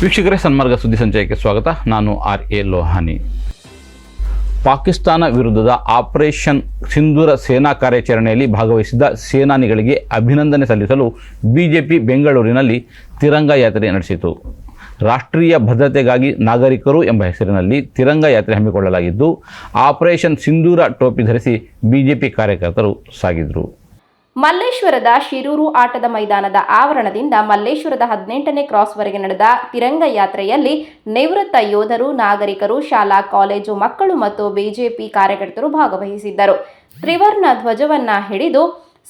ವೀಕ್ಷಕರೇ, ಸನ್ಮಾರ್ಗ ಸುದ್ದಿ ಸಂಚಯಕ್ಕೆ ಸ್ವಾಗತ. ನಾನು ಆರ್ ಎ ಲೋಹಾನಿ. ಪಾಕಿಸ್ತಾನ ವಿರುದ್ಧದ ಆಪರೇಷನ್ ಸಿಂಧೂರ ಸೇನಾ ಕಾರ್ಯಾಚರಣೆಯಲ್ಲಿ ಭಾಗವಹಿಸಿದ್ದ ಸೇನಾನಿಗಳಿಗೆ ಅಭಿನಂದನೆ ಸಲ್ಲಿಸಲು ಬಿಜೆಪಿ ಬೆಂಗಳೂರಿನಲ್ಲಿ ತಿರಂಗ ಯಾತ್ರೆ ನಡೆಸಿತು. ರಾಷ್ಟ್ರೀಯ ಭದ್ರತೆಗಾಗಿ ನಾಗರಿಕರು ಎಂಬ ಹೆಸರಿನಲ್ಲಿ ತಿರಂಗ ಯಾತ್ರೆ ಹಮ್ಮಿಕೊಳ್ಳಲಾಗಿದ್ದು, ಆಪರೇಷನ್ ಸಿಂಧೂರ ಟೋಪಿ ಧರಿಸಿ ಬಿಜೆಪಿ ಕಾರ್ಯಕರ್ತರು ಸಾಗಿದರು. ಮಲ್ಲೇಶ್ವರದ ಶಿರೂರು ಆಟದ ಮೈದಾನದ ಆವರಣದಿಂದ ಮಲ್ಲೇಶ್ವರದ ಹದಿನೆಂಟನೇ ಕ್ರಾಸ್ವರೆಗೆ ನಡೆದ ತಿರಂಗ ಯಾತ್ರೆಯಲ್ಲಿ ನಿವೃತ್ತ ಯೋಧರು, ನಾಗರಿಕರು, ಶಾಲಾ, ಕಾಲೇಜು ಮಕ್ಕಳು ಮತ್ತು ಬಿಜೆಪಿ ಕಾರ್ಯಕರ್ತರು ಭಾಗವಹಿಸಿದ್ದರು. ತ್ರಿವರ್ಣ ಧ್ವಜವನ್ನ ಹಿಡಿದು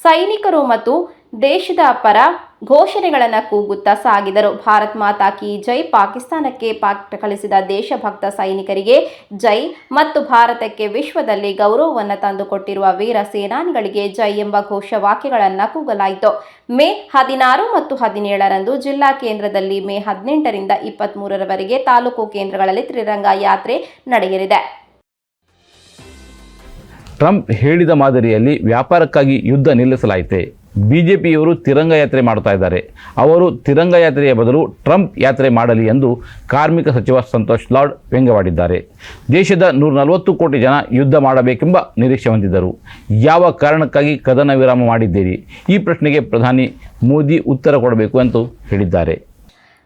ಸೈನಿಕರು ಮತ್ತು ದೇಶದ ಪರ ಘೋಷಣೆಗಳನ್ನು ಕೂಗುತ್ತಾ ಸಾಗಿದರು. ಭಾರತ್ ಮಾತಾ ಕಿ ಜೈ. ಪಾಕಿಸ್ತಾನಕ್ಕೆ ಪಾಕ್ ಕಳಿಸಿದ ದೇಶಭಕ್ತ ಸೈನಿಕರಿಗೆ ಜೈ ಮತ್ತು ಭಾರತಕ್ಕೆ ವಿಶ್ವದಲ್ಲಿ ಗೌರವವನ್ನು ತಂದುಕೊಟ್ಟಿರುವ ವೀರ ಸೇನಾನಿಗಳಿಗೆ ಜೈ ಎಂಬ ಘೋಷವಾಕ್ಯಗಳನ್ನು ಕೂಗಲಾಯಿತು. ಮೇ ಹದಿನಾರು ಮತ್ತು ಹದಿನೇಳರಂದು ಜಿಲ್ಲಾ ಕೇಂದ್ರದಲ್ಲಿ ಮೇ ಹದಿನೆಂಟರಿಂದ ಇಪ್ಪತ್ತ್ಮೂರರವರೆಗೆ ತಾಲೂಕು ಕೇಂದ್ರಗಳಲ್ಲಿ ತ್ರಿರಂಗ ಯಾತ್ರೆ ನಡೆಯಲಿದೆ. ಟ್ರಂಪ್ ಹೇಳಿದ ಮಾದರಿಯಲ್ಲಿ ವ್ಯಾಪಾರಕ್ಕಾಗಿ ಯುದ್ಧ ನಿಲ್ಲಿಸಲಾಯಿತೆ. ಬಿಜೆಪಿಯವರು ತಿರಂಗ ಯಾತ್ರೆ ಮಾಡ್ತಾ ಇದ್ದಾರೆ. ಅವರು ತಿರಂಗ ಯಾತ್ರೆಯ ಬದಲು ಟ್ರಂಪ್ ಯಾತ್ರೆ ಮಾಡಲಿ ಎಂದು ಕಾರ್ಮಿಕ ಸಚಿವ ಸಂತೋಷ್ ಲಾಡ್ ವ್ಯಂಗ್ಯವಾಡಿದ್ದಾರೆ. ದೇಶದ ನೂರ ನಲವತ್ತು ಕೋಟಿ ಜನ ಯುದ್ಧ ಮಾಡಬೇಕೆಂಬ ನಿರೀಕ್ಷೆ ಹೊಂದಿದ್ದರು. ಯಾವ ಕಾರಣಕ್ಕಾಗಿ ಕದನ ವಿರಾಮ ಮಾಡಿದ್ದೀರಿ? ಈ ಪ್ರಶ್ನೆಗೆ ಪ್ರಧಾನಿ ಮೋದಿ ಉತ್ತರ ಕೊಡಬೇಕು ಎಂದು ಹೇಳಿದ್ದಾರೆ.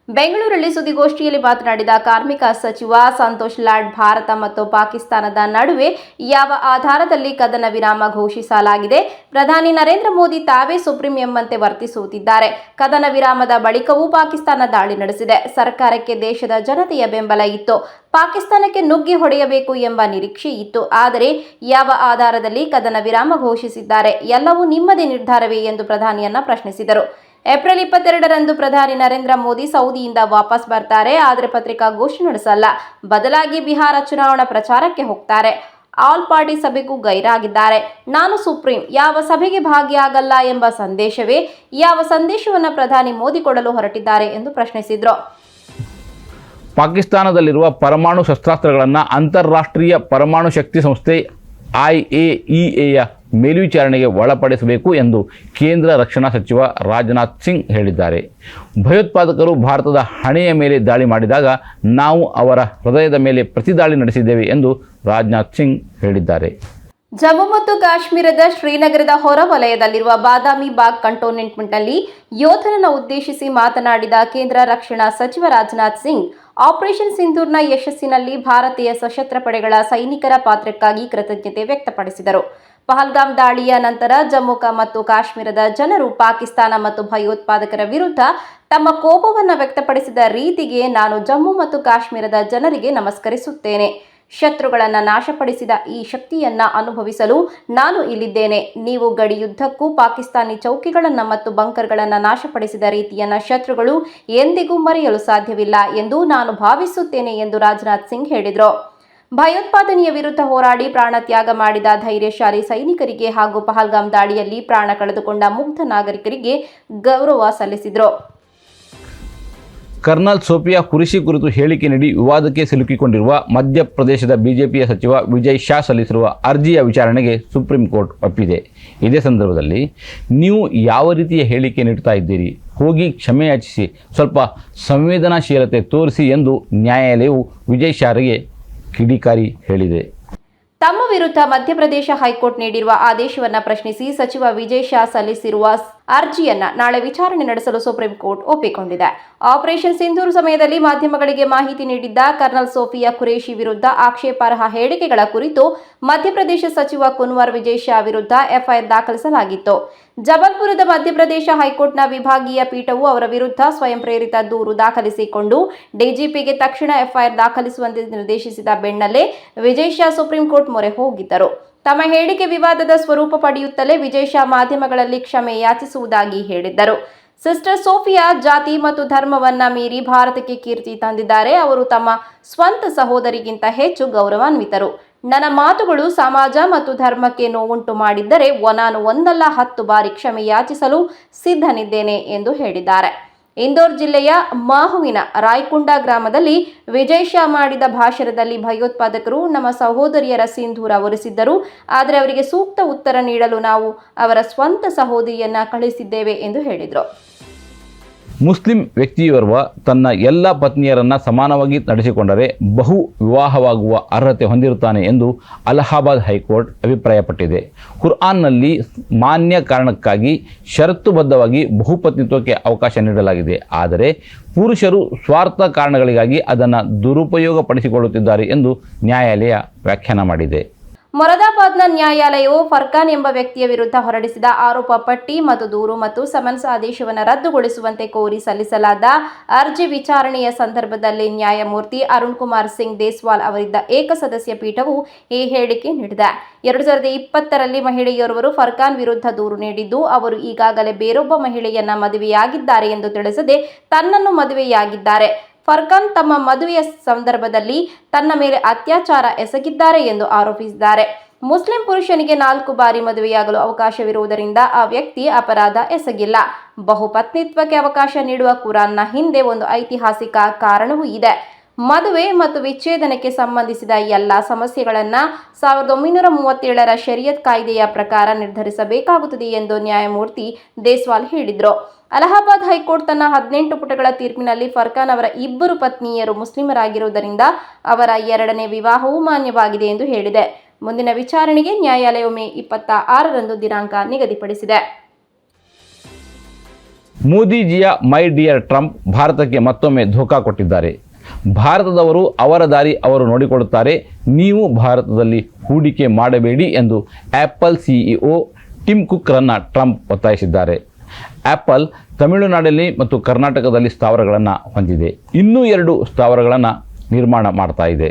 ಬೆಂಗಳೂರಲ್ಲಿ ಸುದ್ದಿಗೋಷ್ಠಿಯಲ್ಲಿ ಮಾತನಾಡಿದ ಕಾರ್ಮಿಕ ಸಚಿವ ಸಂತೋಷ್ ಲಾಡ್, ಭಾರತ ಮತ್ತು ಪಾಕಿಸ್ತಾನದ ನಡುವೆ ಯಾವ ಆಧಾರದಲ್ಲಿ ಕದನ ವಿರಾಮ ಘೋಷಿಸಲಾಗಿದೆ? ಪ್ರಧಾನಿ ನರೇಂದ್ರ ಮೋದಿ ತಾವೇ ಸುಪ್ರೀಂ ಎಂಬಂತೆ ವರ್ತಿಸುತ್ತಿದ್ದಾರೆ. ಕದನ ವಿರಾಮದ ಬಳಿಕವೂ ಪಾಕಿಸ್ತಾನ ದಾಳಿ ನಡೆಸಿದೆ. ಸರ್ಕಾರಕ್ಕೆ ದೇಶದ ಜನತೆಯ ಬೆಂಬಲ ಇತ್ತು. ಪಾಕಿಸ್ತಾನಕ್ಕೆ ನುಗ್ಗಿ ಹೊಡೆಯಬೇಕು ಎಂಬ ನಿರೀಕ್ಷೆ ಇತ್ತು. ಆದರೆ ಯಾವ ಆಧಾರದಲ್ಲಿ ಕದನ ವಿರಾಮ ಘೋಷಿಸಿದ್ದಾರೆ? ಎಲ್ಲವೂ ನಿಮ್ಮದೇ ನಿರ್ಧಾರವೇ ಎಂದು ಪ್ರಧಾನಿಯನ್ನ ಪ್ರಶ್ನಿಸಿದರು. ಏಪ್ರಿಲ್ ಇಪ್ಪತ್ತೆರಡರಂದು ಪ್ರಧಾನಿ ನರೇಂದ್ರ ಮೋದಿ ಸೌದಿಯಿಂದ ವಾಪಸ್ ಬರ್ತಾರೆ, ಆದರೆ ಪತ್ರಿಕಾಗೋಷ್ಠಿ ನಡೆಸಲ್ಲ. ಬದಲಾಗಿ ಬಿಹಾರ ಚುನಾವಣಾ ಪ್ರಚಾರಕ್ಕೆ ಹೋಗ್ತಾರೆ. ಆಲ್ ಪಾರ್ಟಿ ಸಭೆಗೂ ಗೈರಾಗಿದ್ದಾರೆ. ನಾನು ಸುಪ್ರೀಂ, ಯಾವ ಸಭೆಗೆ ಭಾಗಿಯಾಗಲ್ಲ ಎಂಬ ಸಂದೇಶವೇ ಯಾವ ಸಂದೇಶವನ್ನು ಪ್ರಧಾನಿ ಮೋದಿ ಕೊಡಲು ಹೊರಟಿದ್ದಾರೆ ಎಂದು ಪ್ರಶ್ನಿಸಿದರು. ಪಾಕಿಸ್ತಾನದಲ್ಲಿರುವ ಪರಮಾಣು ಶಸ್ತ್ರಾಸ್ತ್ರಗಳನ್ನು ಅಂತಾರಾಷ್ಟ್ರೀಯ ಪರಮಾಣು ಶಕ್ತಿ ಸಂಸ್ಥೆ ಐ ಎ ಮೇಲ್ವಿಚಾರಣೆಗೆ ಒಳಪಡಿಸಬೇಕು ಎಂದು ಕೇಂದ್ರ ರಕ್ಷಣಾ ಸಚಿವ ರಾಜನಾಥ್ ಸಿಂಗ್ ಹೇಳಿದ್ದಾರೆ. ಭಯೋತ್ಪಾದಕರು ಭಾರತದ ಹಣೆಯ ಮೇಲೆ ದಾಳಿ ಮಾಡಿದಾಗ ನಾವು ಅವರ ಹೃದಯದ ಮೇಲೆ ಪ್ರತಿದಾಳಿ ನಡೆಸಿದ್ದೇವೆ ಎಂದು ರಾಜನಾಥ್ ಸಿಂಗ್ ಹೇಳಿದ್ದಾರೆ. ಜಮ್ಮು ಮತ್ತು ಕಾಶ್ಮೀರದ ಶ್ರೀನಗರದ ಹೊರವಲಯದಲ್ಲಿರುವ ಬಾದಾಮಿ ಬಾಗ್ ಕಂಟೋನ್ಮೆಂಟ್ನಲ್ಲಿ ಯೋಧನನ್ನು ಉದ್ದೇಶಿಸಿ ಮಾತನಾಡಿದ ಕೇಂದ್ರ ರಕ್ಷಣಾ ಸಚಿವ ರಾಜನಾಥ್ ಸಿಂಗ್, ಆಪರೇಷನ್ ಸಿಂಧೂರ್ನ ಯಶಸ್ಸಿನಲ್ಲಿ ಭಾರತೀಯ ಸಶಸ್ತ್ರ ಪಡೆಗಳ ಸೈನಿಕರ ಪಾತ್ರಕ್ಕಾಗಿ ಕೃತಜ್ಞತೆ ವ್ಯಕ್ತಪಡಿಸಿದರು. ಪಹಲ್ಗಾಮ್ ದಾಳಿಯ ನಂತರ ಜಮ್ಮು ಮತ್ತು ಕಾಶ್ಮೀರದ ಜನರು ಪಾಕಿಸ್ತಾನ ಮತ್ತು ಭಯೋತ್ಪಾದಕರ ವಿರುದ್ಧ ತಮ್ಮ ಕೋಪವನ್ನು ವ್ಯಕ್ತಪಡಿಸಿದ ರೀತಿಗೆ ನಾನು ಜಮ್ಮು ಮತ್ತು ಕಾಶ್ಮೀರದ ಜನರಿಗೆ ನಮಸ್ಕರಿಸುತ್ತೇನೆ. ಶತ್ರುಗಳನ್ನು ನಾಶಪಡಿಸಿದ ಈ ಶಕ್ತಿಯನ್ನ ಅನುಭವಿಸಲು ನಾನು ಇಲ್ಲಿದ್ದೇನೆ. ನೀವು ಗಡಿಯುದ್ದಕ್ಕೂ ಪಾಕಿಸ್ತಾನಿ ಚೌಕಿಗಳನ್ನು ಮತ್ತು ಬಂಕರ್ಗಳನ್ನು ನಾಶಪಡಿಸಿದ ರೀತಿಯನ್ನ ಶತ್ರುಗಳು ಎಂದಿಗೂ ಮರೆಯಲು ಸಾಧ್ಯವಿಲ್ಲ ಎಂದು ನಾನು ಭಾವಿಸುತ್ತೇನೆ ಎಂದು ರಾಜನಾಥ್ ಸಿಂಗ್ ಹೇಳಿದರು. ಭಯೋತ್ಪಾದನೆಯ ವಿರುದ್ಧ ಹೋರಾಡಿ ಪ್ರಾಣ ತ್ಯಾಗ ಮಾಡಿದ ಧೈರ್ಯಶಾಲಿ ಸೈನಿಕರಿಗೆ ಹಾಗೂ ಪಹಲ್ಗಾಮ್ ದಾಳಿಯಲ್ಲಿ ಪ್ರಾಣ ಕಳೆದುಕೊಂಡ ಮುಗ್ಧ ನಾಗರಿಕರಿಗೆ ಗೌರವ ಸಲ್ಲಿಸಿದರು. ಕರ್ನಲ್ ಸೋಫಿಯಾ ಕುರಿಸಿ ಕುರಿತು ಹೇಳಿಕೆ ನೀಡಿ ವಿವಾದಕ್ಕೆ ಸಿಲುಕಿಕೊಂಡಿರುವ ಮಧ್ಯಪ್ರದೇಶದ ಬಿಜೆಪಿಯ ಸಚಿವ ವಿಜಯ್ ಶಾ ಸಲ್ಲಿಸಿರುವ ಅರ್ಜಿಯ ವಿಚಾರಣೆಗೆ ಸುಪ್ರೀಂ ಕೋರ್ಟ್ ಒಪ್ಪಿದೆ. ಇದೇ ಸಂದರ್ಭದಲ್ಲಿ ನೀವು ಯಾವ ರೀತಿಯ ಹೇಳಿಕೆ ನೀಡ್ತಾ ಇದ್ದೀರಿ? ಹೋಗಿ ಕ್ಷಮೆ ಯಾಚಿಸಿ ಸ್ವಲ್ಪ ಸಂವೇದನಾಶೀಲತೆ ತೋರಿಸಿ ಎಂದು ನ್ಯಾಯಾಲಯವು ವಿಜಯ್ ಶಾರಿಗೆ ಕಿಡಿಕಾರಿ ಹೇಳಿದೆ. ತಮ್ಮ ವಿರುದ್ಧ ಮಧ್ಯಪ್ರದೇಶ ಹೈಕೋರ್ಟ್ ನೀಡಿರುವ ಆದೇಶವನ್ನ ಪ್ರಶ್ನಿಸಿ ಸಚಿವ ವಿಜಯ್ ಶಾ ಸಲ್ಲಿಸಿರುವ ಅರ್ಜಿಯನ್ನ ನಾಳೆ ವಿಚಾರಣೆ ನಡೆಸಲು ಸುಪ್ರೀಂ ಕೋರ್ಟ್ ಒಪ್ಪಿಕೊಂಡಿದೆ. ಆಪರೇಷನ್ ಸಿಂಧೂರು ಸಮಯದಲ್ಲಿ ಮಾಧ್ಯಮಗಳಿಗೆ ಮಾಹಿತಿ ನೀಡಿದ್ದ ಕರ್ನಲ್ ಸೋಫಿಯಾ ಖುರೇಶಿ ವಿರುದ್ಧ ಆಕ್ಷೇಪಾರ್ಹ ಹೇಳಿಕೆಗಳ ಕುರಿತು ಮಧ್ಯಪ್ರದೇಶ ಸಚಿವ ಕುನ್ವರ್ ವಿಜಯ್ ಶಾ ವಿರುದ್ಧ ಎಫ್ಐಆರ್ ದಾಖಲಿಸಲಾಗಿತ್ತು. ಜಬಲ್ಪುರದ ಮಧ್ಯಪ್ರದೇಶ ಹೈಕೋರ್ಟ್ನ ವಿಭಾಗೀಯ ಪೀಠವು ಅವರ ವಿರುದ್ಧ ಸ್ವಯಂ ಪ್ರೇರಿತ ದೂರು ದಾಖಲಿಸಿಕೊಂಡು, ಡಿಜಿಪಿಗೆ ತಕ್ಷಣ ಎಫ್ಐಆರ್ ದಾಖಲಿಸುವಂತೆ ನಿರ್ದೇಶಿಸಿದ ಬೆನ್ನಲ್ಲೇ ವಿಜಯ್ ಶಾ ಸುಪ್ರೀಂ ಕೋರ್ಟ್ ಮೊರೆ ಹೋಗಿದ್ದರು. ತಮ್ಮ ಹೇಳಿಕೆ ವಿವಾದದ ಸ್ವರೂಪ ಪಡೆಯುತ್ತಲೇ ವಿಜಯ್ ಶಾ ಮಾಧ್ಯಮಗಳಲ್ಲಿ ಕ್ಷಮೆ ಯಾಚಿಸುವುದಾಗಿ ಹೇಳಿದ್ದರು. ಸಿಸ್ಟರ್ ಸೋಫಿಯಾ ಜಾತಿ ಮತ್ತು ಧರ್ಮವನ್ನ ಮೀರಿ ಭಾರತಕ್ಕೆ ಕೀರ್ತಿ ತಂದಿದ್ದಾರೆ. ಅವರು ತಮ್ಮ ಸ್ವಂತ ಸಹೋದರಿಗಿಂತ ಹೆಚ್ಚು ಗೌರವಾನ್ವಿತರು. ನನ್ನ ಮಾತುಗಳು ಸಮಾಜ ಮತ್ತು ಧರ್ಮಕ್ಕೆ ನೋವುಂಟು ಮಾಡಿದ್ದರೆ ನಾನು ಒಂದಲ್ಲ ಹತ್ತು ಬಾರಿ ಕ್ಷಮೆ ಯಾಚಿಸಲು ಸಿದ್ಧನಿದ್ದೇನೆ ಎಂದು ಹೇಳಿದ್ದಾರೆ. ಇಂದೋರ್ ಜಿಲ್ಲೆಯ ಮಾಹುವಿನ ರಾಯ್ಕುಂಡ ಗ್ರಾಮದಲ್ಲಿ ವಿಜಯ್ ಶಾ ಮಾಡಿದ ಭಾಷಣದಲ್ಲಿ ಭಯೋತ್ಪಾದಕರು ನಮ್ಮ ಸಹೋದರಿಯರ ಸಿಂಧೂರ ಒರೆಸಿದ್ದರು. ಆದರೆ ಅವರಿಗೆ ಸೂಕ್ತ ಉತ್ತರ ನೀಡಲು ನಾವು ಅವರ ಸ್ವಂತ ಸಹೋದರಿಯನ್ನ ಕಳಿಸಿದ್ದೇವೆ ಎಂದು ಹೇಳಿದರು. ಮುಸ್ಲಿಂ ವ್ಯಕ್ತಿಯೋರ್ವ ತನ್ನ ಎಲ್ಲ ಪತ್ನಿಯರನ್ನು ಸಮಾನವಾಗಿ ನಡೆಸಿಕೊಂಡರೆ ಬಹು ವಿವಾಹವಾಗುವ ಅರ್ಹತೆ ಹೊಂದಿರುತ್ತಾನೆ ಎಂದು ಅಲಹಾಬಾದ್ ಹೈಕೋರ್ಟ್ ಅಭಿಪ್ರಾಯಪಟ್ಟಿದೆ. ಕುರ್ಆನ್ನಲ್ಲಿ ಮಾನ್ಯ ಕಾರಣಕ್ಕಾಗಿ ಷರತ್ತುಬದ್ಧವಾಗಿ ಬಹುಪತ್ನಿತ್ವಕ್ಕೆ ಅವಕಾಶ ನೀಡಲಾಗಿದೆ. ಆದರೆ ಪುರುಷರು ಸ್ವಾರ್ಥ ಕಾರಣಗಳಿಗಾಗಿ ಅದನ್ನು ದುರುಪಯೋಗಪಡಿಸಿಕೊಳ್ಳುತ್ತಿದ್ದಾರೆ ಎಂದು ನ್ಯಾಯಾಲಯ ವ್ಯಾಖ್ಯಾನ ಮಾಡಿದೆ. ಮೊರದಾಬಾದ್ನ ನ್ಯಾಯಾಲಯವು ಫರ್ಖಾನ್ ಎಂಬ ವ್ಯಕ್ತಿಯ ವಿರುದ್ಧ ಹೊರಡಿಸಿದ ಆರೋಪ ಪಟ್ಟಿ ಮತ್ತು ದೂರು ಮತ್ತು ಸಮನ್ಸ್ ಆದೇಶವನ್ನು ರದ್ದುಗೊಳಿಸುವಂತೆ ಕೋರಿ ಸಲ್ಲಿಸಲಾದ ಅರ್ಜಿ ವಿಚಾರಣೆಯ ಸಂದರ್ಭದಲ್ಲಿ ನ್ಯಾಯಮೂರ್ತಿ ಅರುಣ್ ಕುಮಾರ್ ಸಿಂಗ್ ದೇಸ್ವಾಲ್ ಅವರಿದ್ದ ಏಕಸದಸ್ಯ ಪೀಠವು ಈ ಹೇಳಿಕೆ ನೀಡಿದೆ. ಎರಡು ಸಾವಿರದ ಇಪ್ಪತ್ತರಲ್ಲಿ ಮಹಿಳೆಯೋರ್ವರು ಫರ್ಖಾನ್ ವಿರುದ್ಧ ದೂರು ನೀಡಿದ್ದು, ಅವರು ಈಗಾಗಲೇ ಬೇರೊಬ್ಬ ಮಹಿಳೆಯನ್ನ ಮದುವೆಯಾಗಿದ್ದಾರೆ ಎಂದು ತಿಳಿಸದೆ ತನ್ನನ್ನು ಮದುವೆಯಾಗಿದ್ದಾರೆ. ಫರ್ಖಾನ್ ತಮ್ಮ ಮದುವೆಯ ಸಂದರ್ಭದಲ್ಲಿ ತನ್ನ ಮೇಲೆ ಅತ್ಯಾಚಾರ ಎಸಗಿದ್ದಾರೆ ಎಂದು ಆರೋಪಿಸಿದ್ದಾರೆ. ಮುಸ್ಲಿಂ ಪುರುಷನಿಗೆ ನಾಲ್ಕು ಬಾರಿ ಮದುವೆಯಾಗಲು ಅವಕಾಶವಿರುವುದರಿಂದ ಆ ವ್ಯಕ್ತಿ ಅಪರಾಧ ಎಸಗಿಲ್ಲ. ಬಹುಪತ್ನಿತ್ವಕ್ಕೆ ಅವಕಾಶ ನೀಡುವ ಕುರಾನ್ನ ಹಿಂದೆ ಒಂದು ಐತಿಹಾಸಿಕ ಕಾರಣವೂ ಇದೆ. ಮದುವೆ ಮತ್ತು ವಿಚ್ಛೇದನಕ್ಕೆ ಸಂಬಂಧಿಸಿದ ಎಲ್ಲ ಸಮಸ್ಯೆಗಳನ್ನು ಸಾವಿರದ ಒಂಬೈನೂರ ಮೂವತ್ತೇಳರ ಶರಿಯತ್ ಕಾಯ್ದೆಯ ಪ್ರಕಾರ ನಿರ್ಧರಿಸಬೇಕಾಗುತ್ತದೆ ಎಂದು ನ್ಯಾಯಮೂರ್ತಿ ದೇಸ್ವಾಲ್ ಹೇಳಿದರು. ಅಲಹಾಬಾದ್ ಹೈಕೋರ್ಟ್ ತನ್ನ ಹದಿನೆಂಟು ಪುಟಗಳ ತೀರ್ಪಿನಲ್ಲಿ ಫರ್ಖಾನ್ ಅವರ ಇಬ್ಬರು ಪತ್ನಿಯರು ಮುಸ್ಲಿಮರಾಗಿರುವುದರಿಂದ ಅವರ ಎರಡನೇ ವಿವಾಹವೂ ಮಾನ್ಯವಾಗಿದೆ ಎಂದು ಹೇಳಿದೆ. ಮುಂದಿನ ವಿಚಾರಣೆಗೆ ನ್ಯಾಯಾಲಯವು ಮೇ ಇಪ್ಪತ್ತ ಆರರಂದು ದಿನಾಂಕ ನಿಗದಿಪಡಿಸಿದೆ. ಮೋದಿಜಿಯ ಮೈ ಡಿಯರ್ ಟ್ರಂಪ್ ಭಾರತಕ್ಕೆ ಮತ್ತೊಮ್ಮೆ ಧೋಕಾ ಕೊಟ್ಟಿದ್ದಾರೆ. ಭಾರತದವರು ಅವರ ದಾರಿ ಅವರು ನೋಡಿಕೊಳ್ಳುತ್ತಾರೆ. ನೀವು ಭಾರತದಲ್ಲಿ ಹೂಡಿಕೆ ಮಾಡಬೇಡಿ ಎಂದು ಆ್ಯಪಲ್ ಸಿಇಒ ಟಿಮ್ ಕುಕ್ರನ್ನು ಟ್ರಂಪ್ ಒತ್ತಾಯಿಸಿದ್ದಾರೆ. ಆ್ಯಪಲ್ ತಮಿಳುನಾಡಲ್ಲಿ ಮತ್ತು ಕರ್ನಾಟಕದಲ್ಲಿ ಸ್ಥಾವರಗಳನ್ನು ಹೊಂದಿದೆ. ಇನ್ನೂ ಎರಡು ಸ್ಥಾವರಗಳನ್ನು ನಿರ್ಮಾಣ ಮಾಡ್ತಾ ಇದೆ.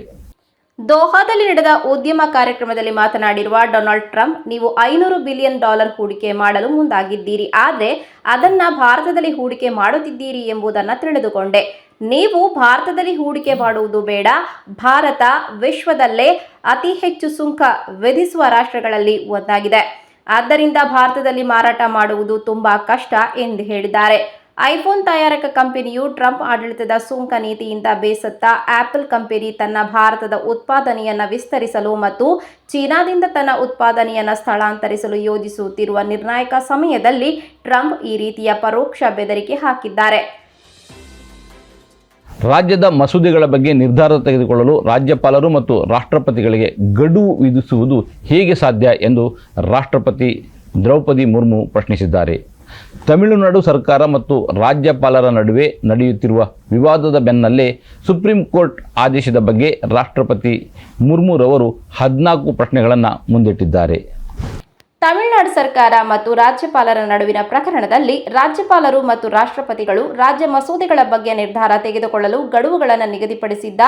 ದೋಹಾದಲ್ಲಿ ನಡೆದ ಉದ್ಯಮ ಕಾರ್ಯಕ್ರಮದಲ್ಲಿ ಮಾತನಾಡಿರುವ ಡೊನಾಲ್ಡ್ ಟ್ರಂಪ್, ನೀವು ಐನೂರು ಬಿಲಿಯನ್ ಡಾಲರ್ ಹೂಡಿಕೆ ಮಾಡಲು ಮುಂದಾಗಿದ್ದೀರಿ. ಆದರೆ ಅದನ್ನ ಭಾರತದಲ್ಲಿ ಹೂಡಿಕೆ ಮಾಡುತ್ತಿದ್ದೀರಿ ಎಂಬುದನ್ನು ತಿಳಿದುಕೊಂಡೆ. ನೀವು ಭಾರತದಲ್ಲಿ ಹೂಡಿಕೆ ಮಾಡುವುದು ಬೇಡ. ಭಾರತ ವಿಶ್ವದಲ್ಲೇ ಅತಿ ಹೆಚ್ಚು ಸುಂಕ ವಿಧಿಸುವ ರಾಷ್ಟ್ರಗಳಲ್ಲಿ ಒಂದಾಗಿದೆ. ಆದ್ದರಿಂದ ಭಾರತದಲ್ಲಿ ಮಾರಾಟ ಮಾಡುವುದು ತುಂಬಾ ಕಷ್ಟ ಎಂದು ಹೇಳಿದ್ದಾರೆ. ಐಫೋನ್ ತಯಾರಕ ಕಂಪನಿಯು ಟ್ರಂಪ್ ಆಡಳಿತದ ಸುಂಕ ನೀತಿಯಿಂದ ಬೇಸತ್ತ ಆಪಲ್ ಕಂಪನಿ ತನ್ನ ಭಾರತದ ಉತ್ಪಾದನೆಯನ್ನು ವಿಸ್ತರಿಸಲು ಮತ್ತು ಚೀನಾದಿಂದ ತನ್ನ ಉತ್ಪಾದನೆಯನ್ನು ಸ್ಥಳಾಂತರಿಸಲು ಯೋಜಿಸುತ್ತಿರುವ ನಿರ್ಣಾಯಕ ಸಮಯದಲ್ಲಿ ಟ್ರಂಪ್ ಈ ರೀತಿಯ ಪರೋಕ್ಷ ಬೆದರಿಕೆ ಹಾಕಿದ್ದಾರೆ. ರಾಜ್ಯದ ಮಸೂದೆಗಳ ಬಗ್ಗೆ ನಿರ್ಧಾರ ತೆಗೆದುಕೊಳ್ಳಲು ರಾಜ್ಯಪಾಲರು ಮತ್ತು ರಾಷ್ಟ್ರಪತಿಗಳಿಗೆ ಗಡುವು ವಿಧಿಸುವುದು ಹೇಗೆ ಸಾಧ್ಯ ಎಂದು ರಾಷ್ಟ್ರಪತಿ ದ್ರೌಪದಿ ಮುರ್ಮು ಪ್ರಶ್ನಿಸಿದ್ದಾರೆ. ತಮಿಳುನಾಡು ಸರ್ಕಾರ ಮತ್ತು ರಾಜ್ಯಪಾಲರ ನಡುವೆ ನಡೆಯುತ್ತಿರುವ ವಿವಾದದ ಬೆನ್ನಲ್ಲೇ ಸುಪ್ರೀಂ ಕೋರ್ಟ್ ಆದೇಶದ ಬಗ್ಗೆ ರಾಷ್ಟ್ರಪತಿ ಮುರ್ಮುರವರು ಹದಿನಾಲ್ಕು ಪ್ರಶ್ನೆಗಳನ್ನು ಮುಂದಿಟ್ಟಿದ್ದಾರೆ. ತಮಿಳುನಾಡು ಸರ್ಕಾರ ಮತ್ತು ರಾಜ್ಯಪಾಲರ ನಡುವಿನ ಪ್ರಕರಣದಲ್ಲಿ ರಾಜ್ಯಪಾಲರು ಮತ್ತು ರಾಷ್ಟ್ರಪತಿಗಳು ರಾಜ್ಯ ಮಸೂದೆಗಳ ಬಗ್ಗೆ ನಿರ್ಧಾರ ತೆಗೆದುಕೊಳ್ಳಲು ಗಡುವುಗಳನ್ನು ನಿಗದಿಪಡಿಸಿದ್ದ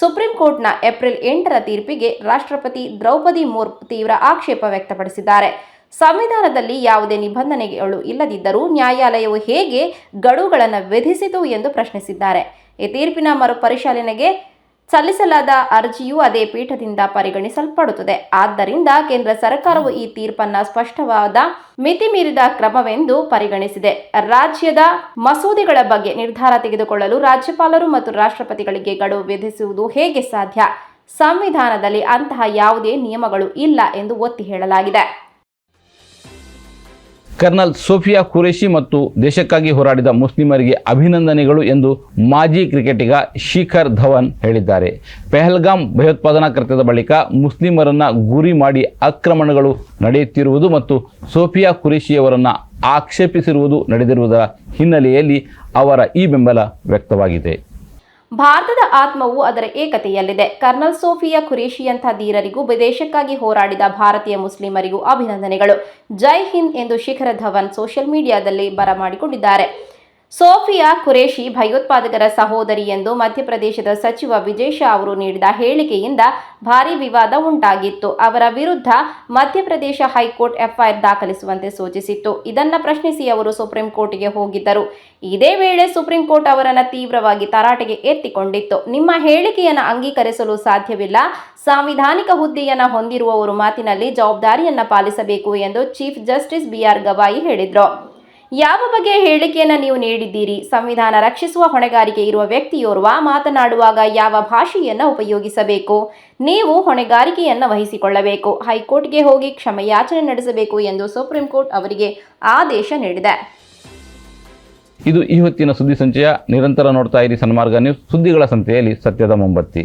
ಸುಪ್ರೀಂ ಕೋರ್ಟ್ನ ಏಪ್ರಿಲ್ ಎಂಟರ ತೀರ್ಪಿಗೆ ರಾಷ್ಟ್ರಪತಿ ದ್ರೌಪದಿ ಮುರ್ಮು ತೀವ್ರ ಆಕ್ಷೇಪ ವ್ಯಕ್ತಪಡಿಸಿದ್ದಾರೆ. ಸಂವಿಧಾನದಲ್ಲಿ ಯಾವುದೇ ನಿಬಂಧನೆಗಳು ಇಲ್ಲದಿದ್ದರೂ ನ್ಯಾಯಾಲಯವು ಹೇಗೆ ಗಡುವುಗಳನ್ನು ವಿಧಿಸಿತು ಎಂದು ಪ್ರಶ್ನಿಸಿದ್ದಾರೆ. ಈ ತೀರ್ಪಿನ ಮರುಪರಿಶೀಲನೆಗೆ ಸಲ್ಲಿಸಲಾದ ಅರ್ಜಿಯು ಅದೇ ಪೀಠದಿಂದ ಪರಿಗಣಿಸಲ್ಪಡುತ್ತದೆ. ಆದ್ದರಿಂದ ಕೇಂದ್ರ ಸರ್ಕಾರವು ಈ ತೀರ್ಪನ್ನ ಸ್ಪಷ್ಟವಾದ ಮಿತಿ ಮೀರಿದ ಕ್ರಮವೆಂದು ಪರಿಗಣಿಸಿದೆ. ರಾಜ್ಯದ ಮಸೂದೆಗಳ ಬಗ್ಗೆ ನಿರ್ಧಾರ ತೆಗೆದುಕೊಳ್ಳಲು ರಾಜ್ಯಪಾಲರು ಮತ್ತು ರಾಷ್ಟ್ರಪತಿಗಳಿಗೆ ಗಡುವು ವಿಧಿಸುವುದು ಹೇಗೆ ಸಾಧ್ಯ? ಸಂವಿಧಾನದಲ್ಲಿ ಅಂತಹ ಯಾವುದೇ ನಿಯಮಗಳು ಇಲ್ಲ ಎಂದು ಒತ್ತಿ ಹೇಳಲಾಗಿದೆ. ಕರ್ನಲ್ ಸೋಫಿಯಾ ಖುರೇಶಿ ಮತ್ತು ದೇಶಕ್ಕಾಗಿ ಹೋರಾಡಿದ ಮುಸ್ಲಿಮರಿಗೆ ಅಭಿನಂದನೆಗಳು ಎಂದು ಮಾಜಿ ಕ್ರಿಕೆಟಿಗ ಶಿಖರ್ ಧವನ್ ಹೇಳಿದ್ದಾರೆ. ಪೆಹಲ್ಗಾಮ್ ಭಯೋತ್ಪಾದನಾ ಕೃತ್ಯದ ಬಳಿಕ ಮುಸ್ಲಿಮರನ್ನ ಗುರಿ ಮಾಡಿ ಆಕ್ರಮಣಗಳು ನಡೆಯುತ್ತಿರುವುದು ಮತ್ತು ಸೋಫಿಯಾ ಖುರೇಶಿಯವರನ್ನು ಆಕ್ಷೇಪಿಸಿರುವುದು ನಡೆದಿರುವುದರ ಹಿನ್ನೆಲೆಯಲ್ಲಿ ಅವರ ಈ ಬೆಂಬಲ ವ್ಯಕ್ತವಾಗಿದೆ. ಭಾರತದ ಆತ್ಮವು ಅದರ ಏಕತೆಯಲ್ಲಿದೆ. ಕರ್ನಲ್ ಸೋಫಿಯಾ ಖುರೇಶಿಯಂಥ ಧೀರರಿಗೂ ವಿದೇಶಕ್ಕಾಗಿ ಹೋರಾಡಿದ ಭಾರತೀಯ ಮುಸ್ಲಿಮರಿಗೂ ಅಭಿನಂದನೆಗಳು. ಜೈ ಹಿಂದ್ ಎಂದು ಶಿಖರ ಧವನ್ ಸೋಷಿಯಲ್ ಮೀಡಿಯಾದಲ್ಲಿ ಬರಮಾಡಿಕೊಂಡಿದ್ದಾರೆ. ಸೋಫಿಯಾ ಖುರೇಶಿ ಭಯೋತ್ಪಾದಕರ ಸಹೋದರಿ ಎಂದು ಮಧ್ಯಪ್ರದೇಶದ ಸಚಿವ ವಿಜಯ್ ಶಾ ಅವರು ನೀಡಿದ ಹೇಳಿಕೆಯಿಂದ ಭಾರೀ ವಿವಾದ ಉಂಟಾಗಿತ್ತು. ಅವರ ವಿರುದ್ಧ ಮಧ್ಯಪ್ರದೇಶ ಹೈಕೋರ್ಟ್ ಎಫ್ಐಆರ್ ದಾಖಲಿಸುವಂತೆ ಸೂಚಿಸಿತ್ತು. ಇದನ್ನು ಪ್ರಶ್ನಿಸಿ ಅವರು ಸುಪ್ರೀಂ ಕೋರ್ಟ್ಗೆ ಹೋಗಿದ್ದರು. ಇದೇ ವೇಳೆ ಸುಪ್ರೀಂ ಕೋರ್ಟ್ ಅವರನ್ನು ತೀವ್ರವಾಗಿ ತರಾಟೆಗೆ ಎತ್ತಿಕೊಂಡಿತ್ತು. ನಿಮ್ಮ ಹೇಳಿಕೆಯನ್ನು ಅಂಗೀಕರಿಸಲು ಸಾಧ್ಯವಿಲ್ಲ. ಸಾಂವಿಧಾನಿಕ ಹುದ್ದೆಯನ್ನು ಹೊಂದಿರುವವರು ಮಾತಿನಲ್ಲಿ ಜವಾಬ್ದಾರಿಯನ್ನು ಪಾಲಿಸಬೇಕು ಎಂದು ಚೀಫ್ ಜಸ್ಟಿಸ್ ಬಿಆರ್ ಗವಾಯಿ ಹೇಳಿದ್ರು. ಯಾವ ಬಗೆಯ ಹೇಳಿಕೆಯನ್ನು ನೀವು ನೀಡಿದ್ದೀರಿ? ಸಂವಿಧಾನ ರಕ್ಷಿಸುವ ಹೊಣೆಗಾರಿಕೆ ಇರುವ ವ್ಯಕ್ತಿಯೋರ್ವ ಮಾತನಾಡುವಾಗ ಯಾವ ಭಾಷೆಯನ್ನು ಉಪಯೋಗಿಸಬೇಕು? ನೀವು ಹೊಣೆಗಾರಿಕೆಯನ್ನು ವಹಿಸಿಕೊಳ್ಳಬೇಕು. ಹೈಕೋರ್ಟ್ಗೆ ಹೋಗಿ ಕ್ಷಮೆಯಾಚನೆ ನಡೆಸಬೇಕು ಎಂದು ಸುಪ್ರೀಂ ಕೋರ್ಟ್ ಅವರಿಗೆ ಆದೇಶ ನೀಡಿದೆ. ಇದು ಈ ಹೊತ್ತಿನ ಸುದ್ದಿ ಸಂಚಯ. ನಿರಂತರ ನೋಡ್ತಾ ಇರಿ ಸನ್ಮಾರ್ಗ ನ್ಯೂಸ್. ಸುದ್ದಿಗಳ ಸಂತೆಯಲ್ಲಿ ಸತ್ಯದ ಮೊಂಬತ್ತಿ.